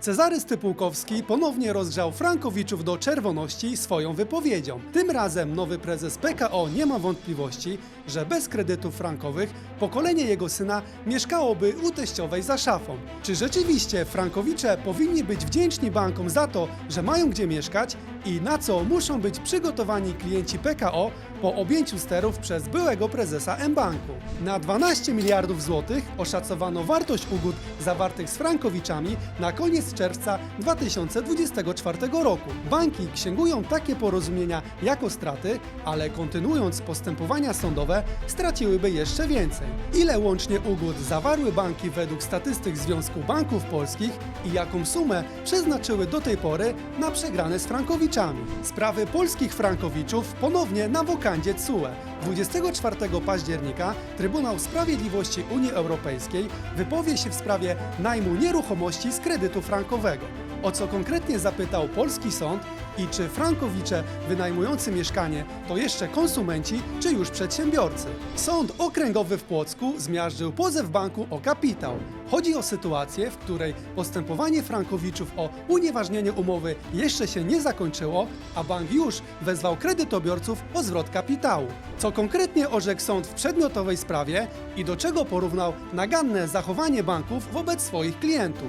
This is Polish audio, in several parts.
Cezary Stypułkowski ponownie rozgrzał Frankowiczów do czerwoności swoją wypowiedzią. Tym razem nowy prezes PKO nie ma wątpliwości, że bez kredytów frankowych pokolenie jego syna mieszkałoby u teściowej za szafą. Czy rzeczywiście Frankowicze powinni być wdzięczni bankom za to, że mają gdzie mieszkać i na co muszą być przygotowani klienci PKO po objęciu sterów przez byłego prezesa M-Banku? Na 12 miliardów złotych oszacowano wartość ugód zawartych z Frankowiczami na koniec czerwca 2024 roku. Banki księgują takie porozumienia jako straty, ale kontynuując postępowania sądowe, straciłyby jeszcze więcej. Ile łącznie ugód zawarły banki według statystyk Związku Banków Polskich i jaką sumę przeznaczyły do tej pory na przegrane z Frankowiczami? Sprawy polskich Frankowiczów ponownie na wokandzie CUE. 24 października Trybunał Sprawiedliwości Unii Europejskiej wypowie się w sprawie najmu nieruchomości z kredytu frankowego. O co konkretnie zapytał polski sąd i czy frankowicze wynajmujący mieszkanie to jeszcze konsumenci, czy już przedsiębiorcy? Sąd okręgowy w Płocku zmiażdżył pozew banku o kapitał. Chodzi o sytuację, w której postępowanie frankowiczów o unieważnienie umowy jeszcze się nie zakończyło, a bank już wezwał kredytobiorców o zwrot kapitału. Co konkretnie orzekł sąd w przedmiotowej sprawie i do czego porównał naganne zachowanie banków wobec swoich klientów?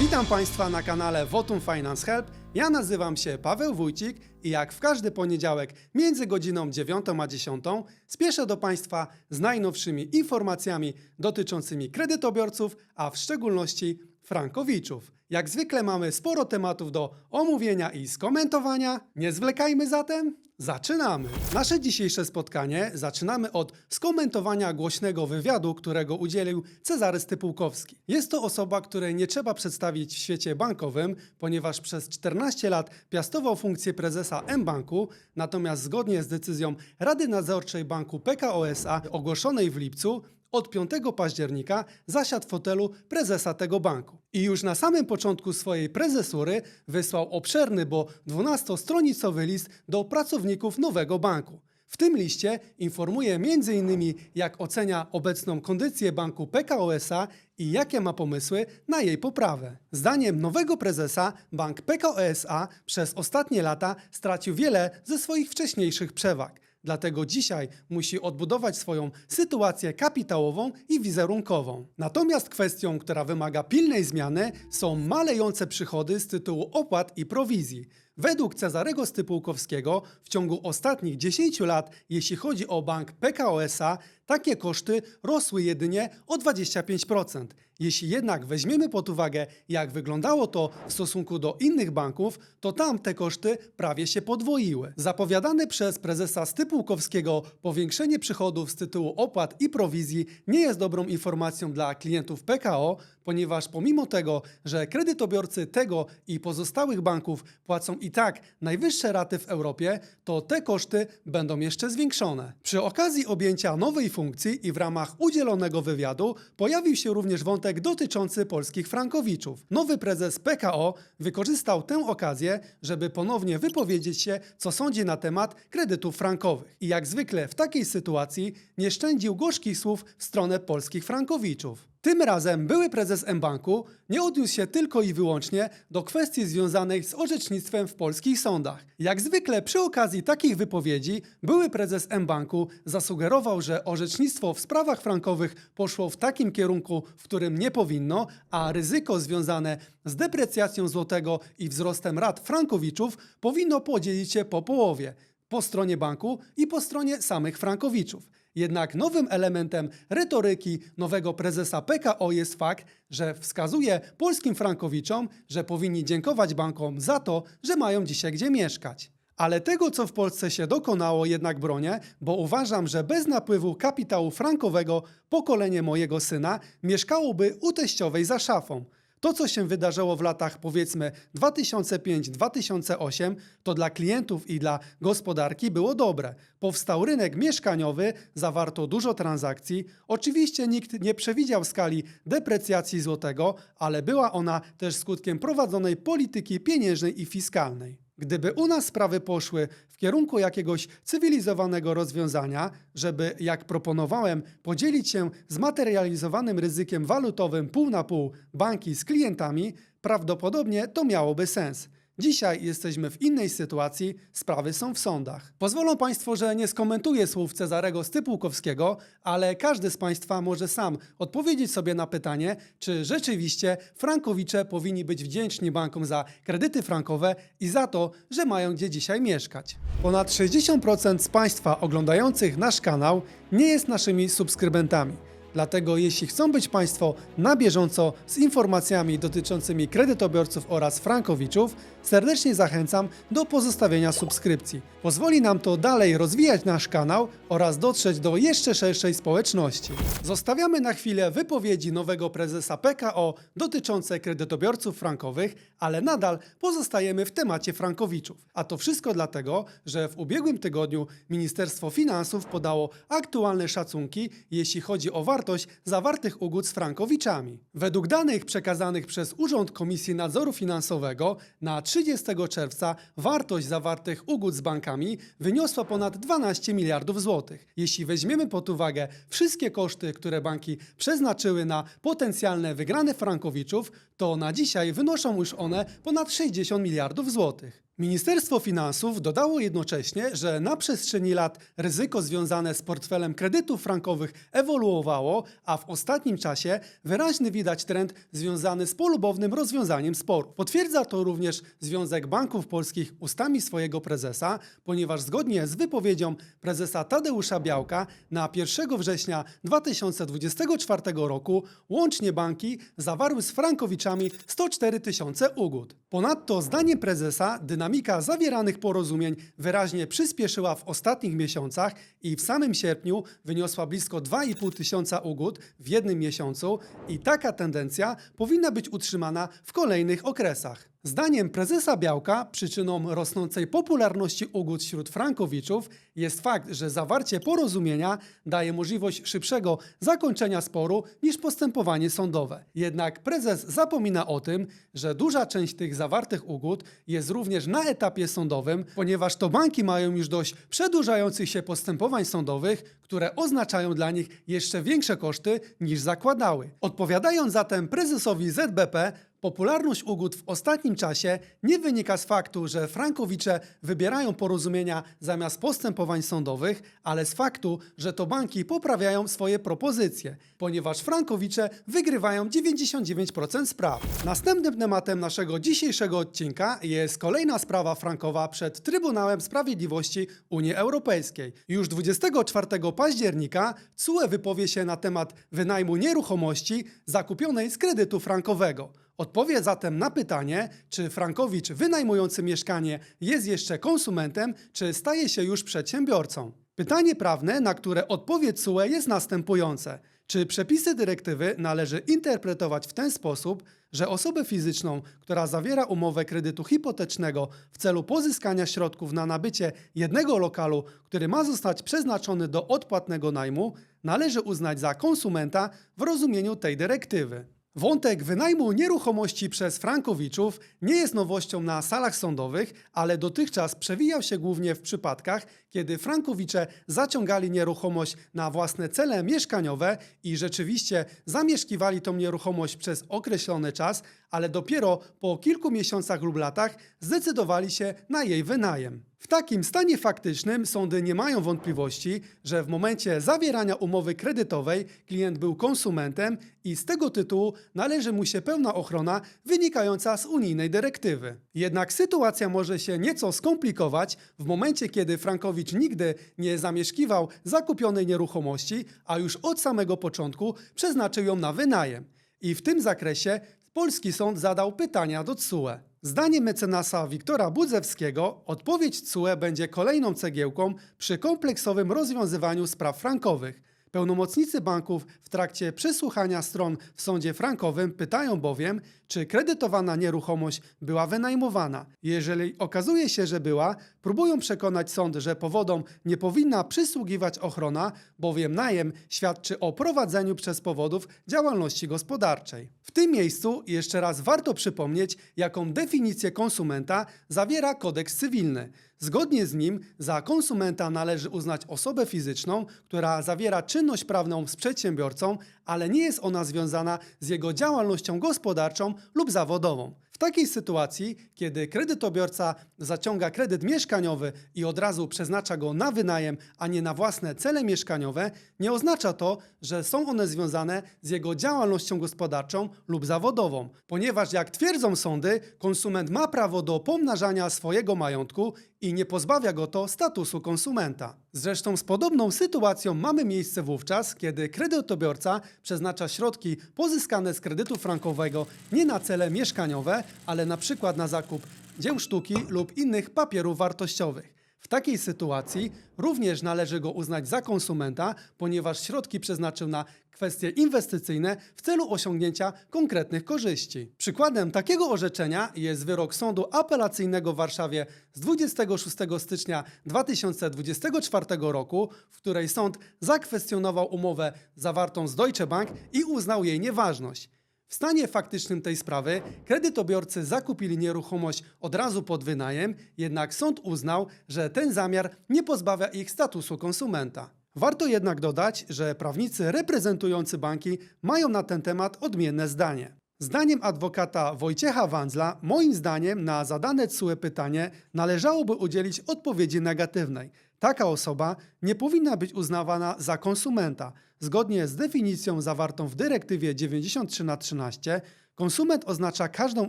Witam Państwa na kanale Votum Finance Help. Ja nazywam się Paweł Wójcik i jak w każdy poniedziałek między godziną 9 a 10 spieszę do Państwa z najnowszymi informacjami dotyczącymi kredytobiorców, a w szczególności frankowiczów. Jak zwykle mamy sporo tematów do omówienia i skomentowania. Nie zwlekajmy zatem, zaczynamy! Nasze dzisiejsze spotkanie zaczynamy od skomentowania głośnego wywiadu, którego udzielił Cezary Stypułkowski. Jest to osoba, której nie trzeba przedstawić w świecie bankowym, ponieważ przez 14 lat piastował funkcję prezesa M-Banku, natomiast zgodnie z decyzją Rady Nadzorczej Banku PKO SA ogłoszonej w lipcu, od 5 października zasiadł w fotelu prezesa tego banku. I już na samym początku swojej prezesury wysłał obszerny, bo 12-stronicowy list do pracowników nowego banku. W tym liście informuje m.in. jak ocenia obecną kondycję banku PKO SA i jakie ma pomysły na jej poprawę. Zdaniem nowego prezesa bank PKO SA przez ostatnie lata stracił wiele ze swoich wcześniejszych przewag. Dlatego dzisiaj musi odbudować swoją sytuację kapitałową i wizerunkową. Natomiast kwestią, która wymaga pilnej zmiany, są malejące przychody z tytułu opłat i prowizji. Według Cezarego Stypułkowskiego w ciągu ostatnich 10 lat, jeśli chodzi o bank PKO SA, takie koszty rosły jedynie o 25%. Jeśli jednak weźmiemy pod uwagę, jak wyglądało to w stosunku do innych banków, to tam te koszty prawie się podwoiły. Zapowiadane przez prezesa Stypułkowskiego powiększenie przychodów z tytułu opłat i prowizji nie jest dobrą informacją dla klientów PKO, ponieważ pomimo tego, że kredytobiorcy tego i pozostałych banków płacą i tak najwyższe raty w Europie, to te koszty będą jeszcze zwiększone. Przy okazji objęcia nowej funkcji i w ramach udzielonego wywiadu pojawił się również wątek dotyczący polskich frankowiczów. Nowy prezes PKO wykorzystał tę okazję, żeby ponownie wypowiedzieć się, co sądzi na temat kredytów frankowych. I jak zwykle w takiej sytuacji nie szczędził gorzkich słów w stronę polskich frankowiczów. Tym razem były prezes M-Banku nie odniósł się tylko i wyłącznie do kwestii związanych z orzecznictwem w polskich sądach. Jak zwykle przy okazji takich wypowiedzi były prezes M-Banku zasugerował, że orzecznictwo w sprawach frankowych poszło w takim kierunku, w którym nie powinno, a ryzyko związane z deprecjacją złotego i wzrostem rat frankowiczów powinno podzielić się po połowie po stronie banku i po stronie samych frankowiczów. Jednak nowym elementem retoryki nowego prezesa PKO jest fakt, że wskazuje polskim frankowiczom, że powinni dziękować bankom za to, że mają dzisiaj gdzie mieszkać. Ale tego, co w Polsce się dokonało, jednak bronię, bo uważam, że bez napływu kapitału frankowego pokolenie mojego syna mieszkałoby u teściowej za szafą. To, co się wydarzyło w latach powiedzmy 2005-2008, to dla klientów i dla gospodarki było dobre. Powstał rynek mieszkaniowy, zawarto dużo transakcji. Oczywiście nikt nie przewidział skali deprecjacji złotego, ale była ona też skutkiem prowadzonej polityki pieniężnej i fiskalnej. Gdyby u nas sprawy poszły w kierunku jakiegoś cywilizowanego rozwiązania, żeby, jak proponowałem, podzielić się zmaterializowanym ryzykiem walutowym pół na pół banki z klientami, prawdopodobnie to miałoby sens. Dzisiaj jesteśmy w innej sytuacji, sprawy są w sądach. Pozwolą Państwo, że nie skomentuję słów Cezarego Stypułkowskiego, ale każdy z Państwa może sam odpowiedzieć sobie na pytanie, czy rzeczywiście frankowicze powinni być wdzięczni bankom za kredyty frankowe i za to, że mają gdzie dzisiaj mieszkać. Ponad 60% z Państwa oglądających nasz kanał nie jest naszymi subskrybentami. Dlatego jeśli chcą być Państwo na bieżąco z informacjami dotyczącymi kredytobiorców oraz frankowiczów, serdecznie zachęcam do pozostawienia subskrypcji. Pozwoli nam to dalej rozwijać nasz kanał oraz dotrzeć do jeszcze szerszej społeczności. Zostawiamy na chwilę wypowiedzi nowego prezesa PKO dotyczące kredytobiorców frankowych, ale nadal pozostajemy w temacie frankowiczów. A to wszystko dlatego, że w ubiegłym tygodniu Ministerstwo Finansów podało aktualne szacunki, jeśli chodzi o wartość zawartych ugód z frankowiczami. Według danych przekazanych przez Urząd Komisji Nadzoru Finansowego na 30 czerwca wartość zawartych ugód z bankami wyniosła ponad 12 miliardów złotych. Jeśli weźmiemy pod uwagę wszystkie koszty, które banki przeznaczyły na potencjalne wygrane frankowiczów, to na dzisiaj wynoszą już one ponad 60 miliardów złotych. Ministerstwo Finansów dodało jednocześnie, że na przestrzeni lat ryzyko związane z portfelem kredytów frankowych ewoluowało, a w ostatnim czasie wyraźny widać trend związany z polubownym rozwiązaniem sporu. Potwierdza to również Związek Banków Polskich ustami swojego prezesa, ponieważ zgodnie z wypowiedzią prezesa Tadeusza Białka na 1 września 2024 roku łącznie banki zawarły z frankowiczami 104 tysiące ugód. Ponadto zdaniem prezesa dynamika zawieranych porozumień wyraźnie przyspieszyła w ostatnich miesiącach i w samym sierpniu wyniosła blisko 2,5 tysiąca ugód w jednym miesiącu i taka tendencja powinna być utrzymana w kolejnych okresach. Zdaniem prezesa Białka przyczyną rosnącej popularności ugód wśród frankowiczów jest fakt, że zawarcie porozumienia daje możliwość szybszego zakończenia sporu niż postępowanie sądowe. Jednak prezes zapomina o tym, że duża część tych zawartych ugód jest również na etapie sądowym, ponieważ to banki mają już dość przedłużających się postępowań sądowych, które oznaczają dla nich jeszcze większe koszty niż zakładały. Odpowiadając zatem prezesowi ZBP, Popularność ugód w ostatnim czasie nie wynika z faktu, że frankowicze wybierają porozumienia zamiast postępowań sądowych, ale z faktu, że to banki poprawiają swoje propozycje, ponieważ frankowicze wygrywają 99% spraw. Następnym tematem naszego dzisiejszego odcinka jest kolejna sprawa frankowa przed Trybunałem Sprawiedliwości Unii Europejskiej. Już 24 października CUE wypowie się na temat wynajmu nieruchomości zakupionej z kredytu frankowego. Odpowie zatem na pytanie, czy Frankowicz wynajmujący mieszkanie jest jeszcze konsumentem, czy staje się już przedsiębiorcą. Pytanie prawne, na które odpowie CUE jest następujące. Czy przepisy dyrektywy należy interpretować w ten sposób, że osobę fizyczną, która zawiera umowę kredytu hipotecznego w celu pozyskania środków na nabycie jednego lokalu, który ma zostać przeznaczony do odpłatnego najmu, należy uznać za konsumenta w rozumieniu tej dyrektywy? Wątek wynajmu nieruchomości przez frankowiczów nie jest nowością na salach sądowych, ale dotychczas przewijał się głównie w przypadkach, kiedy frankowicze zaciągali nieruchomość na własne cele mieszkaniowe i rzeczywiście zamieszkiwali tą nieruchomość przez określony czas, ale dopiero po kilku miesiącach lub latach zdecydowali się na jej wynajem. W takim stanie faktycznym sądy nie mają wątpliwości, że w momencie zawierania umowy kredytowej klient był konsumentem i z tego tytułu należy mu się pełna ochrona wynikająca z unijnej dyrektywy. Jednak sytuacja może się nieco skomplikować w momencie, kiedy Frankowicz nigdy nie zamieszkiwał zakupionej nieruchomości, a już od samego początku przeznaczył ją na wynajem. I w tym zakresie polski sąd zadał pytania do CUE. Zdaniem mecenasa Wiktora Budzewskiego odpowiedź CUE będzie kolejną cegiełką przy kompleksowym rozwiązywaniu spraw frankowych. Pełnomocnicy banków w trakcie przesłuchania stron w sądzie frankowym pytają bowiem, czy kredytowana nieruchomość była wynajmowana. Jeżeli okazuje się, że była, próbują przekonać sąd, że powodom nie powinna przysługiwać ochrona, bowiem najem świadczy o prowadzeniu przez powodów działalności gospodarczej. W tym miejscu jeszcze raz warto przypomnieć, jaką definicję konsumenta zawiera kodeks cywilny. Zgodnie z nim za konsumenta należy uznać osobę fizyczną, która zawiera czynność prawną z przedsiębiorcą, ale nie jest ona związana z jego działalnością gospodarczą lub zawodową. W takiej sytuacji, kiedy kredytobiorca zaciąga kredyt mieszkaniowy i od razu przeznacza go na wynajem, a nie na własne cele mieszkaniowe, nie oznacza to, że są one związane z jego działalnością gospodarczą lub zawodową, ponieważ jak twierdzą sądy, konsument ma prawo do pomnażania swojego majątku i nie pozbawia go to statusu konsumenta. Zresztą z podobną sytuacją mamy miejsce wówczas, kiedy kredytobiorca przeznacza środki pozyskane z kredytu frankowego nie na cele mieszkaniowe, ale na przykład na zakup dzieł sztuki lub innych papierów wartościowych. W takiej sytuacji również należy go uznać za konsumenta, ponieważ środki przeznaczył na kwestie inwestycyjne w celu osiągnięcia konkretnych korzyści. Przykładem takiego orzeczenia jest wyrok Sądu Apelacyjnego w Warszawie z 26 stycznia 2024 roku, w której sąd zakwestionował umowę zawartą z Deutsche Bank i uznał jej nieważność. W stanie faktycznym tej sprawy kredytobiorcy zakupili nieruchomość od razu pod wynajem, jednak sąd uznał, że ten zamiar nie pozbawia ich statusu konsumenta. Warto jednak dodać, że prawnicy reprezentujący banki mają na ten temat odmienne zdanie. Zdaniem adwokata Wojciecha Wandzla, moim zdaniem na zadane CUE pytanie należałoby udzielić odpowiedzi negatywnej. Taka osoba nie powinna być uznawana za konsumenta. Zgodnie z definicją zawartą w dyrektywie 93 na 13, konsument oznacza każdą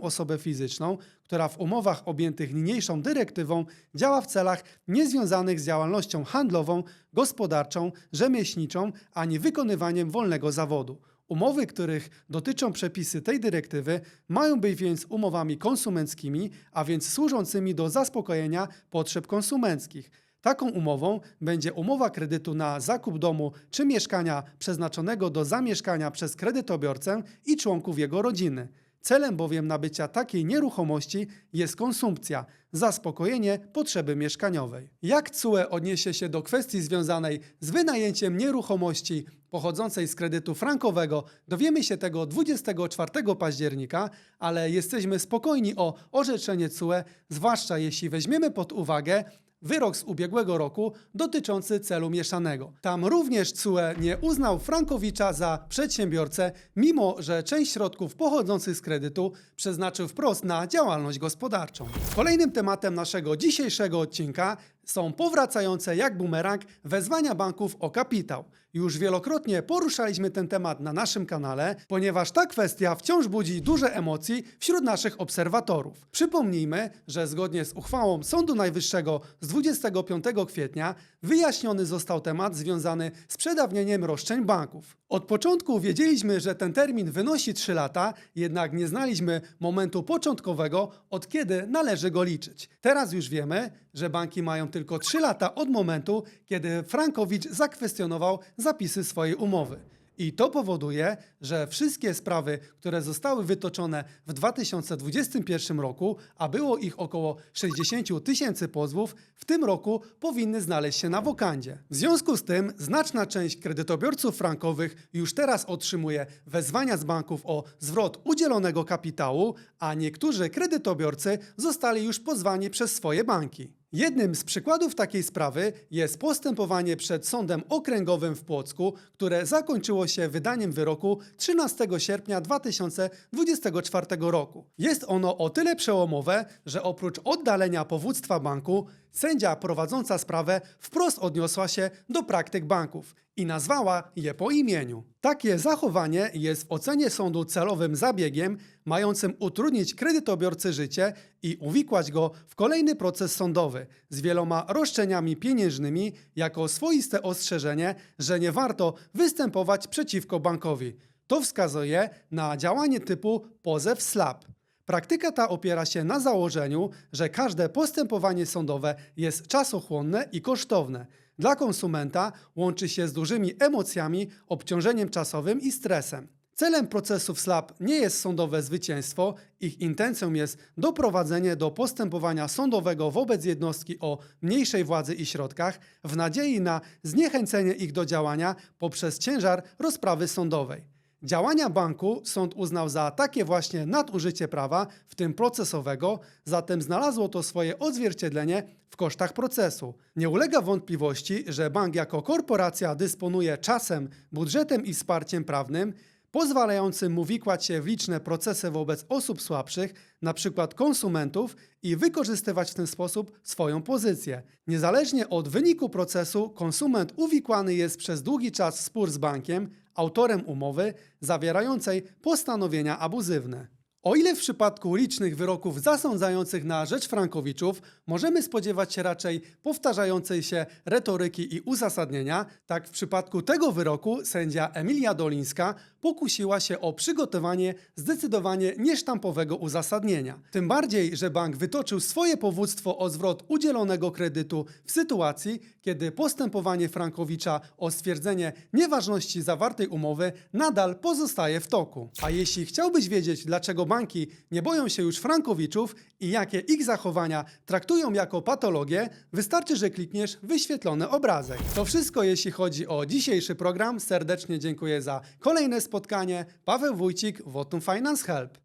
osobę fizyczną, która w umowach objętych niniejszą dyrektywą działa w celach niezwiązanych z działalnością handlową, gospodarczą, rzemieślniczą ani wykonywaniem wolnego zawodu. Umowy, których dotyczą przepisy tej dyrektywy, mają być więc umowami konsumenckimi, a więc służącymi do zaspokojenia potrzeb konsumenckich. Taką umową będzie umowa kredytu na zakup domu czy mieszkania przeznaczonego do zamieszkania przez kredytobiorcę i członków jego rodziny. Celem bowiem nabycia takiej nieruchomości jest konsumpcja, zaspokojenie potrzeby mieszkaniowej. Jak CUE odniesie się do kwestii związanej z wynajęciem nieruchomości pochodzącej z kredytu frankowego, dowiemy się tego 24 października, ale jesteśmy spokojni o orzeczenie CUE, zwłaszcza jeśli weźmiemy pod uwagę, wyrok z ubiegłego roku dotyczący celu mieszanego. Tam również CUE nie uznał Frankowicza za przedsiębiorcę, mimo że część środków pochodzących z kredytu przeznaczył wprost na działalność gospodarczą. Kolejnym tematem naszego dzisiejszego odcinka są powracające jak bumerang wezwania banków o kapitał. Już wielokrotnie poruszaliśmy ten temat na naszym kanale, ponieważ ta kwestia wciąż budzi duże emocji wśród naszych obserwatorów. Przypomnijmy, że zgodnie z uchwałą Sądu Najwyższego z 25 kwietnia wyjaśniony został temat związany z przedawnieniem roszczeń banków. Od początku wiedzieliśmy, że ten termin wynosi 3 lata, jednak nie znaliśmy momentu początkowego, od kiedy należy go liczyć. Teraz już wiemy, że banki mają tylko 3 lata od momentu, kiedy Frankowicz zakwestionował zapisy swojej umowy. I to powoduje, że wszystkie sprawy, które zostały wytoczone w 2021 roku, a było ich około 60 tysięcy pozwów, w tym roku powinny znaleźć się na wokandzie. W związku z tym znaczna część kredytobiorców frankowych już teraz otrzymuje wezwania z banków o zwrot udzielonego kapitału, a niektórzy kredytobiorcy zostali już pozwani przez swoje banki. Jednym z przykładów takiej sprawy jest postępowanie przed Sądem Okręgowym w Płocku, które zakończyło się wydaniem wyroku 13 sierpnia 2024 roku. Jest ono o tyle przełomowe, że oprócz oddalenia powództwa banku, sędzia prowadząca sprawę wprost odniosła się do praktyk banków i nazwała je po imieniu. Takie zachowanie jest w ocenie sądu celowym zabiegiem, mającym utrudnić kredytobiorcy życie i uwikłać go w kolejny proces sądowy z wieloma roszczeniami pieniężnymi jako swoiste ostrzeżenie, że nie warto występować przeciwko bankowi. To wskazuje na działanie typu pozew slap. Praktyka ta opiera się na założeniu, że każde postępowanie sądowe jest czasochłonne i kosztowne. dla konsumenta łączy się z dużymi emocjami, obciążeniem czasowym i stresem. Celem procesów SLAP nie jest sądowe zwycięstwo, ich intencją jest doprowadzenie do postępowania sądowego wobec jednostki o mniejszej władzy i środkach w nadziei na zniechęcenie ich do działania poprzez ciężar rozprawy sądowej. Działania banku sąd uznał za takie właśnie nadużycie prawa, w tym procesowego, zatem znalazło to swoje odzwierciedlenie w kosztach procesu. Nie ulega wątpliwości, że bank jako korporacja dysponuje czasem, budżetem i wsparciem prawnym, pozwalającym mu wikłać się w liczne procesy wobec osób słabszych, np. konsumentów, i wykorzystywać w ten sposób swoją pozycję. Niezależnie od wyniku procesu, konsument uwikłany jest przez długi czas w spór z bankiem, autorem umowy zawierającej postanowienia abuzywne. O ile w przypadku licznych wyroków zasądzających na rzecz Frankowiczów możemy spodziewać się raczej powtarzającej się retoryki i uzasadnienia, tak w przypadku tego wyroku sędzia Emilia Dolińska pokusiła się o przygotowanie zdecydowanie niesztampowego uzasadnienia. Tym bardziej, że bank wytoczył swoje powództwo o zwrot udzielonego kredytu w sytuacji, kiedy postępowanie Frankowicza o stwierdzenie nieważności zawartej umowy nadal pozostaje w toku. A jeśli chciałbyś wiedzieć, dlaczego banki nie boją się już Frankowiczów i jakie ich zachowania traktują jako patologię, wystarczy, że klikniesz wyświetlony obrazek. To wszystko, jeśli chodzi o dzisiejszy program. Serdecznie dziękuję za kolejne spotkanie. Paweł Wójcik, Votum Finance Help.